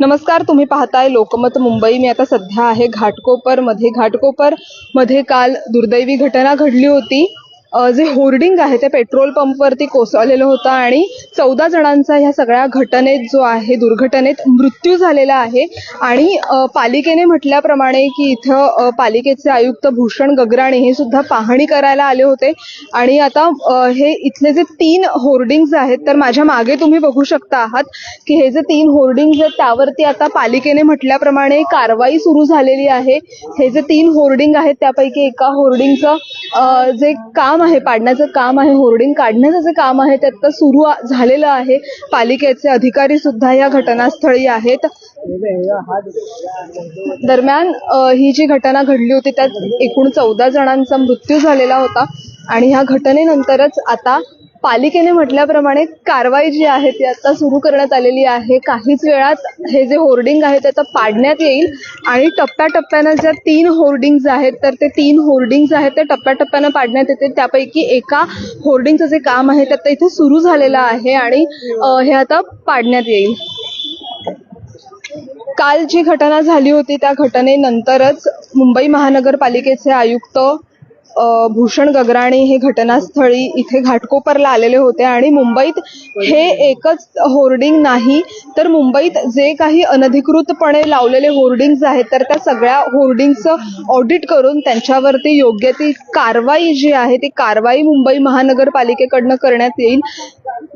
नमस्कार तुम्ही पाहताय लोकमत मुंबई. मी आता सध्या आहे घाटकोपरमध्ये घाटकोपरमध्ये काल दुर्दैवी घटना घडली होती. जे होर्डिंग आहे ते पेट्रोल पंपवरती कोसळलेलं होतं आणि चौदा जणांचा ह्या सगळ्या घटनेत जो आहे दुर्घटनेत मृत्यू झालेला आहे. आणि पालिकेने म्हटल्याप्रमाणे की इथं पालिकेचे आयुक्त भूषण गगराणे हे सुद्धा पाहणी करायला आले होते. आणि आता हे इथले जे तीन होर्डिंग्ज आहेत तर माझ्या मागे तुम्ही बघू शकता आहात की हे जे तीन होर्डिंग्ज आहेत त्यावरती आता पालिकेने म्हटल्याप्रमाणे कारवाई सुरू झालेली आहे. हे जे तीन होर्डिंग आहेत त्यापैकी एका होर्डिंगचं जे काम आहे पाडण्याचं काम आहे होर्डिंग काढण्याचं जे काम आहे ते आता सुरू झालेलं आहे. पालिकेचे अधिकारी सुद्धा या घटनास्थळी आहेत. दरम्यान ही जी घटना घडली होती त्यात एकूण चौदा जणांचा मृत्यू झालेला होता. आणि ह्या घटनेनंतरच आता पालिकेने म्हटल्याप्रमाणे कारवाई जी आहे ती आता सुरू करण्यात आलेली आहे. काहीच वेळात हे जे होर्डिंग आहे ते आता पाडण्यात येईल आणि टप्प्याटप्प्यानं ज्या तीन होर्डिंग्ज आहेत तर ते तीन होर्डिंग्ज आहेत ते टप्प्याटप्प्यानं पाडण्यात येते त्यापैकी एका होर्डिंगचं जे काम आहे ते आता इथे सुरू झालेलं आहे आणि हे आता पाडण्यात येईल. काल जी घटना झाली होती त्या घटनेनंतरच मुंबई महानगरपालिकेचे आयुक्त भूषण गगराणे हे घटनास्थळी इथे घाटकोपरला आलेले होते आणि मुंबईत हे एकच होर्डिंग नाही तर मुंबईत जे काही अनधिकृतपणे लावलेले होर्डिंग्ज आहेत तर त्या सगळ्या होर्डिंगचं ऑडिट करून त्यांच्यावरती योग्य ती कारवाई जी आहे ती कारवाई मुंबई महानगरपालिकेकडनं करण्यात येईल.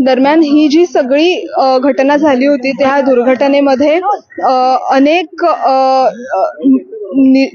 दरम्यान ही जी सगळी घटना झाली होती त्या दुर्घटनेमध्ये अनेक नि-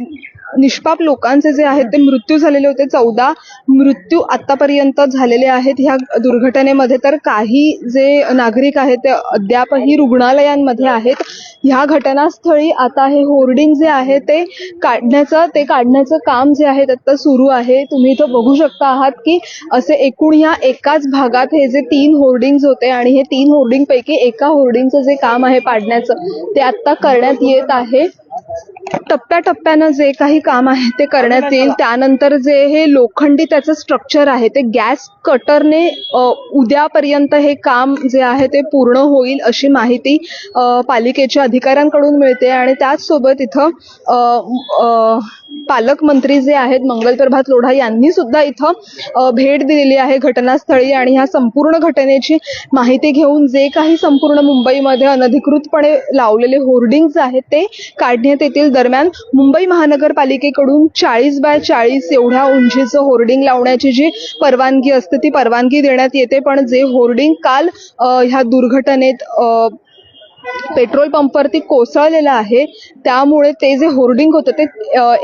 निष्पाप लोकांचे जे आहेत ते मृत्यू झालेले होते. चौदा मृत्यू आतापर्यंत झालेले आहेत ह्या दुर्घटनेमध्ये. तर काही जे नागरिक आहेत ते अद्यापही रुग्णालयांमध्ये आहेत. ह्या घटनास्थळी आता हे होर्डिंग जे आहे ते काढण्याचं ते काढण्याचं काम जे आहे आता सुरू आहे. तुम्ही इथं बघू शकता आहात की असे एकूण ह्या एकाच भागात हे जे तीन होर्डिंग्ज होते आणि हे तीन होर्डिंग पैकी एका होर्डिंगचं जे काम आहे पाडण्याचं ते आता करण्यात येत आहे. टप्प्याटप्प्यानं जे काही काम आहे ते करण्यात येईल. त्यानंतर जे हे लोखंडी त्याचं स्ट्रक्चर आहे ते गॅस कटरने उद्यापर्यंत हे काम जे आहे ते पूर्ण होईल अशी माहिती पालिकेच्या अधिकाऱ्यांकडून मिळते. आणि त्याचसोबत इथं पालकमंत्री जे आहेत मंगलप्रभात लोढा यांनी सुद्धा इथं भेट दिलेली आहे घटनास्थळी आणि ह्या संपूर्ण घटनेची माहिती घेऊन जे काही संपूर्ण मुंबईमध्ये अनधिकृतपणे लावलेले होर्डिंग्ज आहेत ते काढण्यात येतील. दरम्यान मुंबई महानगरपालिकेकडून चाळीस बाय चाळीस एवढ्या उंचीचं होर्डिंग लावण्याची जी परवानगी असते ती परवानगी देण्यात येते. पण जे होर्डिंग काल ह्या दुर्घटनेत पेट्रोल पंपवरती कोसळलेलं आहे. त्यामुळे ते जे होर्डिंग होतं ते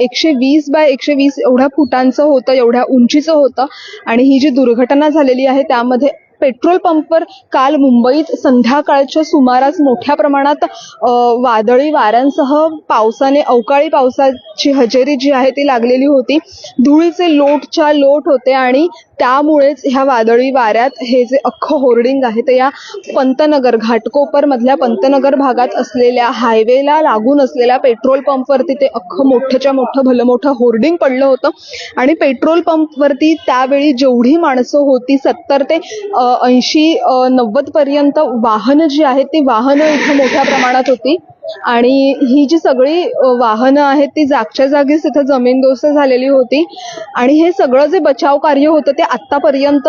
एकशे वीस बाय एकशे वीस एवढ्या फुटांचं होतं एवढ्या उंचीचं होतं. आणि ही जी दुर्घटना झालेली आहे त्यामध्ये पेट्रोल पंपवर काल मुंबईत संध्याकाळच्या सुमारास मोठ्या प्रमाणात वादळी वाऱ्यांसह पावसाने अवकाळी पावसाची हजेरी जी आहे ती लागलेली होती. धुळीचे लोटच्या लोट होते आणि त्यामुळेच ह्या वादळी वाऱ्यात हे जे अख्खं होर्डिंग आहे ते या पंतनगर घाटकोपर मधल्या पंतनगर भागात असलेल्या हायवेला लागून असलेल्या पेट्रोल पंपवरती ते अख्खं मोठंच्या मोठं भलं मोठं होर्डिंग पडलं होतं. आणि पेट्रोल पंपवरती त्यावेळी जेवढी माणसं होती सत्तर ते ऐंशी नव्वद पर्यंत वाहनं जी आहेत ती वाहनं इथं मोठ्या प्रमाणात होती. आणि ही जी सगळी वाहनं आहेत ती जागच्या जागीच इथं जमीनदोस्त झालेली होती. आणि हे सगळं जे बचाव कार्य होतं ते आत्तापर्यंत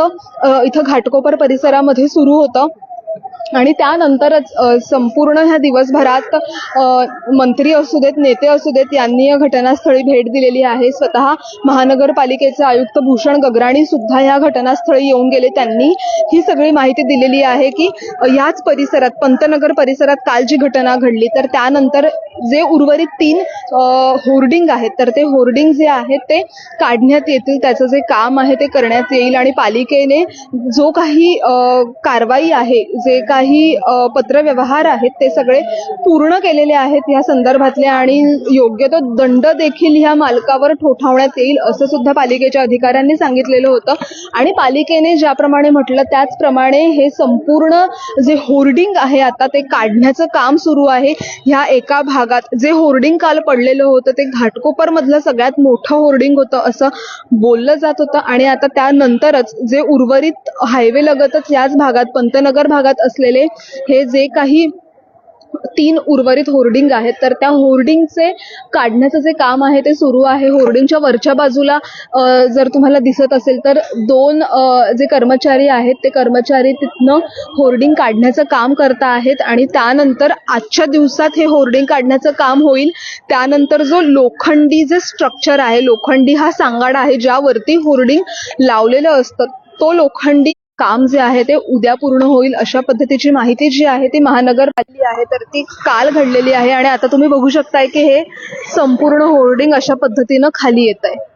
इथं घाटकोपर परिसरामध्ये सुरू होतं. आणि त्यानंतरच संपूर्ण ह्या दिवसभरात मंत्री असू देत नेते असू देत यांनी या घटनास्थळी भेट दिलेली आहे. स्वतः महानगरपालिकेचे आयुक्त भूषण गगराणी सुद्धा या घटनास्थळी येऊन गेले. त्यांनी ही सगळी माहिती दिलेली आहे की याच परिसरात पंतनगर परिसरात काल जी घटना घडली तर त्यानंतर जे उर्वरित तीन होर्डिंग आहेत तर ते होर्डिंग जे आहेत ते काढण्यात येतील. त्याचं जे काम आहे ते करण्यात येईल. आणि पालिकेने जो काही कारवाई आहे जे काही पत्रव्यवहार आहेत ते सगळे पूर्ण केलेले आहेत या संदर्भातले आणि योग्य तो दंड देखील ह्या मालकावर ठोठावण्यात येईल असं सुद्धा पालिकेच्या अधिकाऱ्यांनी सांगितलेलं होतं. आणि पालिकेने ज्याप्रमाणे म्हटलं त्याचप्रमाणे हे संपूर्ण जे होर्डिंग आहे आता ते काढण्याचं काम सुरू आहे. ह्या एका भागात जे होर्डिंग काल पडलेलं होतं ते घाटकोपर मधलं सगळ्यात मोठं होर्डिंग होतं असं बोललं जात होतं. आणि आता त्यानंतरच जे उर्वरित हायवे लगतच याच भागात पंतनगर भागात असलेले हे जे काही तीन उर्वरित होर्डिंग आहेत तर त्या होर्डिंगचे काढण्याचं जे काम आहे ते सुरू आहे. होर्डिंगच्या वरच्या बाजूला जर तुम्हाला दिसत असेल तर दोन जे कर्मचारी आहेत ते कर्मचारी तिथनं होर्डिंग काढण्याचं काम करता आहेत आणि त्यानंतर आजच्या दिवसात हे होर्डिंग काढण्याचं काम होईल. त्यानंतर जो लोखंडी जे स्ट्रक्चर आहे लोखंडी हा सांगाडा आहे ज्यावरती होर्डिंग लावलेलं असतं तो लोखंडी काम जे आहे ते उद्या पूर्ण होईल अशा पद्धतीची माहिती जी आहे ती महानगरपालिका आहे. तर ती काल घडलेली आहे आणि आता तुम्ही बघू शकताय की हे संपूर्ण होर्डिंग अशा पद्धतीनं खाली येत आहे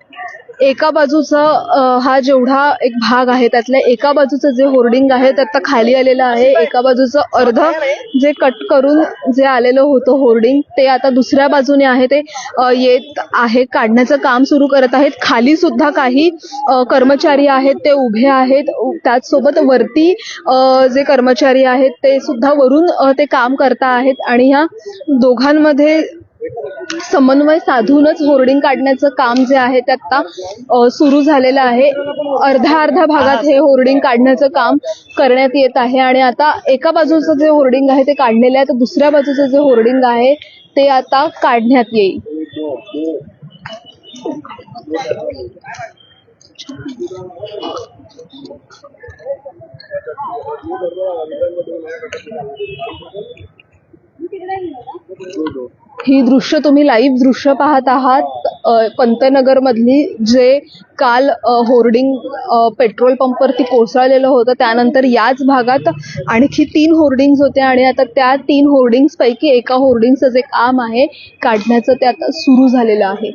एका बाजूचा अ, हा जेवढा एक भाग आहे त्यातल्या एका बाजूचं जे होर्डिंग आहे ते आता खाली आलेलं आहे. एका बाजूचं अर्ध जे कट करून जे आलेलं होतं होर्डिंग ते आता दुसऱ्या बाजूने आहे. ते येत आहे काढण्याचं काम सुरू करत आहेत. खाली सुद्धा काही कर्मचारी आहेत ते उभे आहेत. त्याचसोबत वरती जे कर्मचारी आहेत ते सुद्धा वरून ते काम करता आहेत. आणि ह्या दोघांमध्ये समन्वय साधूनच होर्डिंग काढण्याचं काम जे आहे ते आता सुरू झालेलं आहे. अर्ध्या अर्ध्या भागात हे होर्डिंग काढण्याचं काम करण्यात येत आहे आणि आता एका बाजूचं जे होर्डिंग आहे ते काढलेलं आहे तर दुसऱ्या बाजूचं जे होर्डिंग आहे ते आता काढण्यात येईल. ही दृश्य तुम्ही लाईव्ह दृश्य पाहत आहात. पंतनगरमधली जे काल होर्डिंग पेट्रोल पंपवरती कोसळलेलं होतं त्यानंतर याच भागात आणखी तीन होर्डिंग्ज होते आणि आता त्या तीन होर्डिंग्सपैकी एका होर्डिंगचं जे काम आहे काढण्याचं ते आता सुरू झालेलं आहे.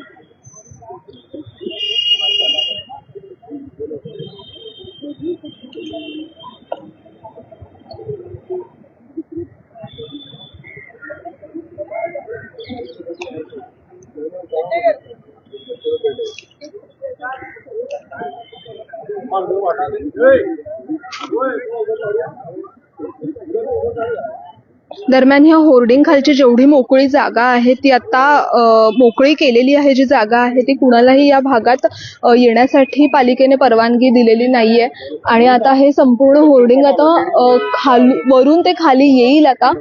दरम्यान ह्या होर्डिंग खालची जेवढी मोकळी जागा आहे ती आता मोकळी केलेली आहे जी जागा आहे ती कुणालाही या भागात येण्यासाठी पालिकेने परवानगी दिलेली नाहीये. आणि आता हे संपूर्ण होर्डिंग आता खाली वरून ते खाली येईल आता.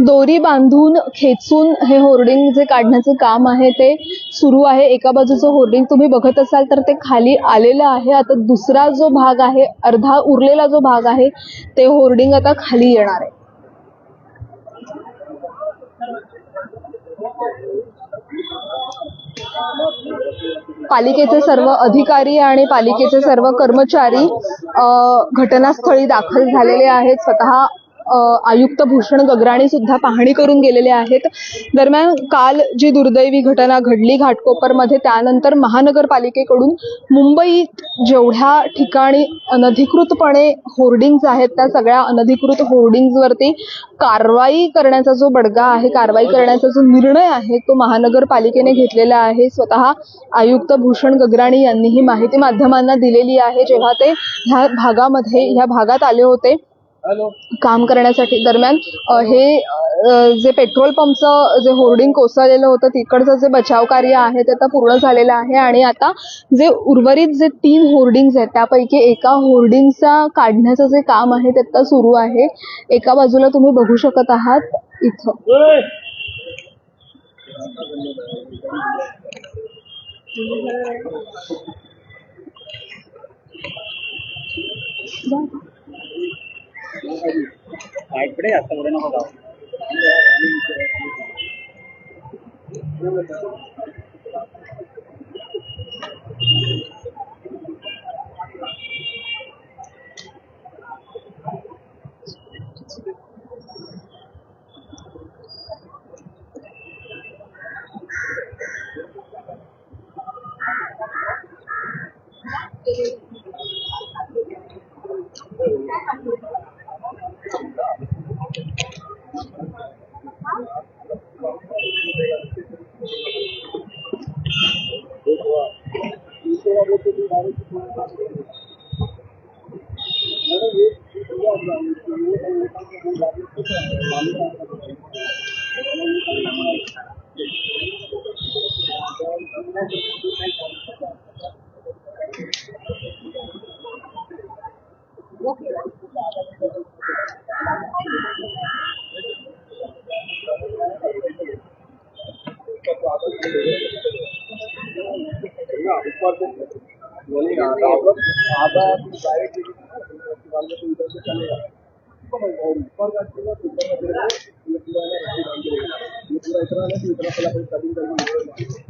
दोरी बांधून खेचून हे होर्डिंग जे काढण्याचं काम आहे ते सुरू आहे. एका बाजूचं होर्डिंग तुम्ही बघत असाल तर ते खाली आलेलं आहे. आता दुसरा जो भाग आहे अर्धा उरलेला जो भाग आहे ते होर्डिंग आता खाली येणार आहे. पालिकेचे सर्व अधिकारी आणि पालिकेचे सर्व कर्मचारी घटनास्थळी दाखल झालेले आहेत. स्वतः आयुक्त भूषण गगराणी सुद्धा पाहणी करून गेलेले आहेत. दरम्यान काल जी दुर्दैवी घटना घडली घाटकोपरमध्ये त्यानंतर महानगरपालिकेकडून मुंबईत जेवढ्या ठिकाणी अनधिकृतपणे होर्डिंग्ज आहेत त्या सगळ्या अनधिकृत होर्डिंग्जवरती कारवाई करण्याचा जो बडगा आहे कारवाई करण्याचा जो निर्णय आहे तो महानगरपालिकेने घेतलेला आहे. स्वतः आयुक्त भूषण गगराणी यांनी ही माहिती माध्यमांना दिलेली आहे. जेव्हा ते ह्या भागामध्ये ह्या भागात आले होते काम करण्यासाठी दरम्यान हे जे पेट्रोल पंपचं जे होर्डिंग कोसळलेलं होतं तिकडचं जे बचाव कार्य आहे ते आता पूर्ण झालेलं आहे आणि आता जे उर्वरित जे तीन होर्डिंग्ज आहेत त्यापैकी एका होर्डिंगचा काढण्याचं जे काम आहे ते आता सुरू आहे. एका बाजूला तुम्ही बघू शकत आहात इथं. इकडे आता बरं नको इतना इतना इतना पहला कटिंग करके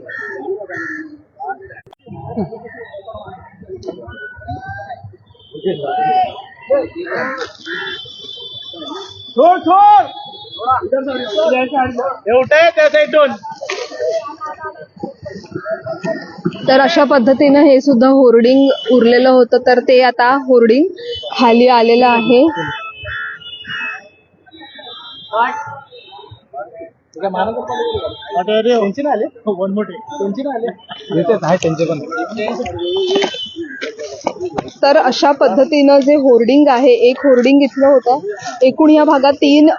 तर अशा पद्धतीनं हे सुद्धा होर्डिंग उरलेलं होतं तर ते आता होर्डिंग खाली आलेलं आहे. आले? वन मोठे त्यांचे पण. तर अशा पद्धतीनं जे होर्डिंग आहे एक होर्डिंग इथलं होतं. एकूण या भागात तीन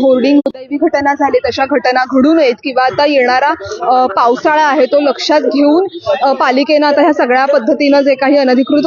होर्डिंग दैवी घटना झाली अशा घटना घडू नयेत किंवा आता येणारा पावसाळा आहे तो लक्षात घेऊन पालिकेनं आता ह्या सगळ्या पद्धतीनं जे काही अनधिकृत